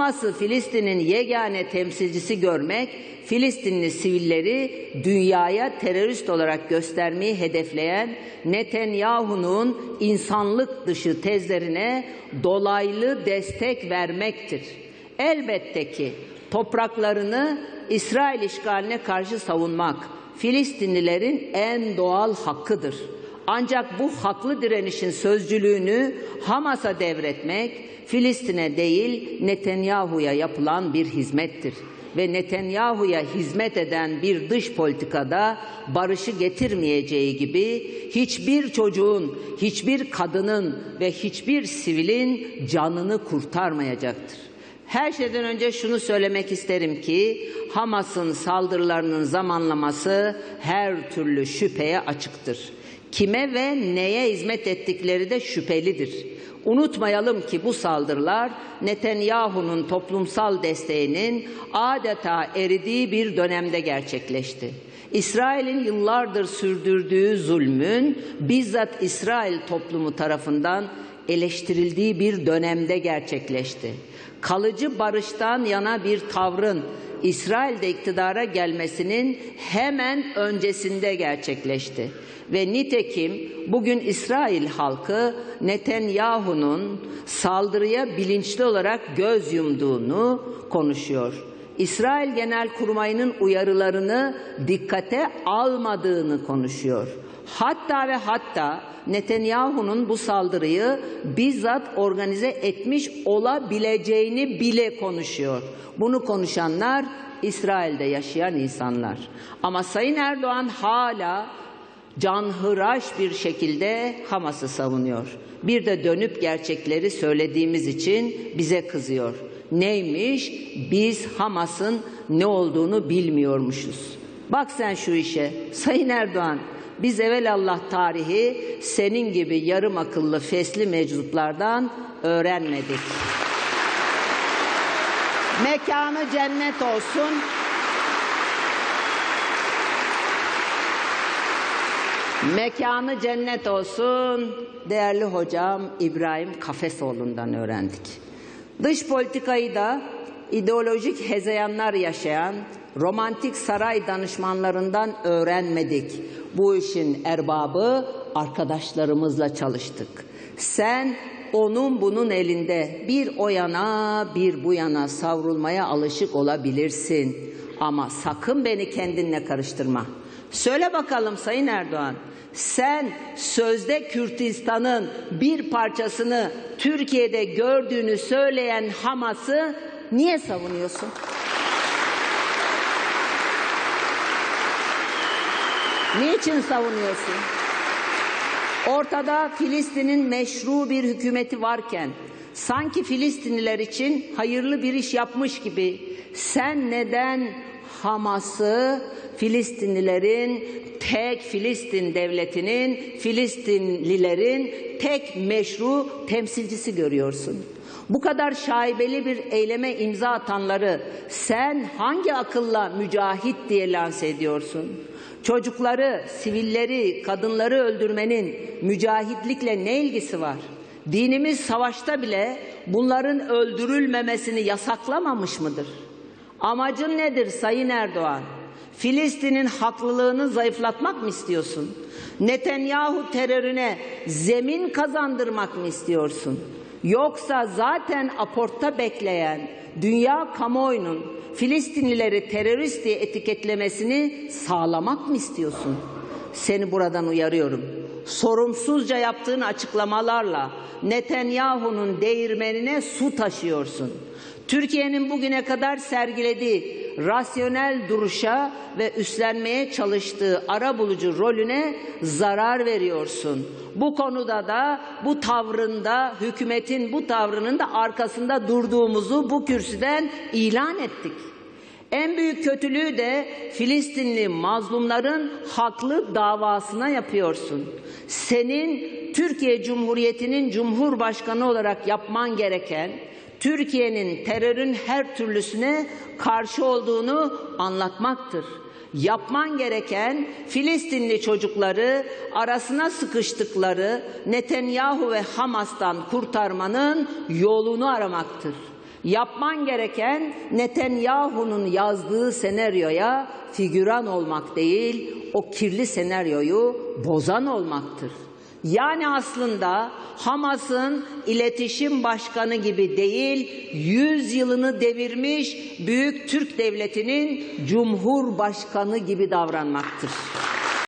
Hamas'ı Filistin'in yegane temsilcisi görmek, Filistinli sivilleri dünyaya terörist olarak göstermeyi hedefleyen Netanyahu'nun insanlık dışı tezlerine dolaylı destek vermektir. Elbette ki topraklarını İsrail işgaline karşı savunmak Filistinlilerin en doğal hakkıdır. Ancak bu haklı direnişin sözcülüğünü Hamas'a devretmek Filistin'e değil Netanyahu'ya yapılan bir hizmettir. Ve Netanyahu'ya hizmet eden bir dış politikada barışı getirmeyeceği gibi hiçbir çocuğun, hiçbir kadının ve hiçbir sivilin canını kurtarmayacaktır. Her şeyden önce şunu söylemek isterim ki Hamas'ın saldırılarının zamanlaması her türlü şüpheye açıktır. Kime ve neye hizmet ettikleri de şüphelidir. Unutmayalım ki bu saldırılar Netanyahu'nun toplumsal desteğinin adeta eridiği bir dönemde gerçekleşti. İsrail'in yıllardır sürdürdüğü zulmün bizzat İsrail toplumu tarafından eleştirildiği bir dönemde gerçekleşti. Kalıcı barıştan yana bir tavrın İsrail'de iktidara gelmesinin hemen öncesinde gerçekleşti. Ve nitekim bugün İsrail halkı Netanyahu'nun saldırıya bilinçli olarak göz yumduğunu konuşuyor. İsrail Genelkurmayı'nın uyarılarını dikkate almadığını konuşuyor. Hatta ve hatta Netanyahu'nun bu saldırıyı bizzat organize etmiş olabileceğini bile konuşuyor. Bunu konuşanlar İsrail'de yaşayan insanlar. Ama Sayın Erdoğan hala canhıraş bir şekilde Hamas'ı savunuyor. Bir de dönüp gerçekleri söylediğimiz için bize kızıyor. Neymiş? Biz Hamas'ın ne olduğunu bilmiyormuşuz. Bak sen şu işe. Sayın Erdoğan, biz evelallah tarihi senin gibi yarım akıllı fesli meczuplardan öğrenmedik. Mekanı cennet olsun. Mekanı cennet olsun. Değerli hocam İbrahim Kafesoğlu'ndan öğrendik. Dış politikayı da ideolojik hezeyanlar yaşayan romantik saray danışmanlarından öğrenmedik. Bu işin erbabı arkadaşlarımızla çalıştık. Sen onun bunun elinde bir o yana bir bu yana savrulmaya alışık olabilirsin. Ama sakın beni kendinle karıştırma. Söyle bakalım Sayın Erdoğan, sen sözde Kürtistan'ın bir parçasını Türkiye'de gördüğünü söyleyen Hamas'ı niye savunuyorsun? Niçin savunuyorsun? Ortada Filistin'in meşru bir hükümeti varken sanki Filistinliler için hayırlı bir iş yapmış gibi sen neden Hamas'ı Filistinlilerin tek Filistin devletinin Filistinlilerin tek meşru temsilcisi görüyorsun? Bu kadar şaibeli bir eyleme imza atanları sen hangi akılla mücahit diye lanse ediyorsun? Çocukları, sivilleri, kadınları öldürmenin mücahitlikle ne ilgisi var? Dinimiz savaşta bile bunların öldürülmemesini yasaklamamış mıdır? Amacın nedir Sayın Erdoğan? Filistin'in haklılığını zayıflatmak mı istiyorsun? Netanyahu terörüne zemin kazandırmak mı istiyorsun? Yoksa zaten aportta bekleyen dünya kamuoyunun Filistinlileri terörist diye etiketlemesini sağlamak mı istiyorsun? Seni buradan uyarıyorum. Sorumsuzca yaptığın açıklamalarla Netanyahu'nun değirmenine su taşıyorsun. Türkiye'nin bugüne kadar sergilediği rasyonel duruşa ve üstlenmeye çalıştığı ara bulucu rolüne zarar veriyorsun. Bu konuda da bu tavrında hükümetin bu tavrının da arkasında durduğumuzu bu kürsüden ilan ettik. En büyük kötülüğü de Filistinli mazlumların haklı davasına yapıyorsun. Senin Türkiye Cumhuriyeti'nin Cumhurbaşkanı olarak yapman gereken Türkiye'nin terörün her türlüsüne karşı olduğunu anlatmaktır. Yapman gereken Filistinli çocukları arasına sıkıştıkları Netanyahu ve Hamas'tan kurtarmanın yolunu aramaktır. Yapman gereken Netanyahu'nun yazdığı senaryoya figüran olmak değil, o kirli senaryoyu bozan olmaktır. Yani aslında Hamas'ın iletişim başkanı gibi değil, 100 yılını devirmiş büyük Türk devletinin cumhurbaşkanı gibi davranmaktır.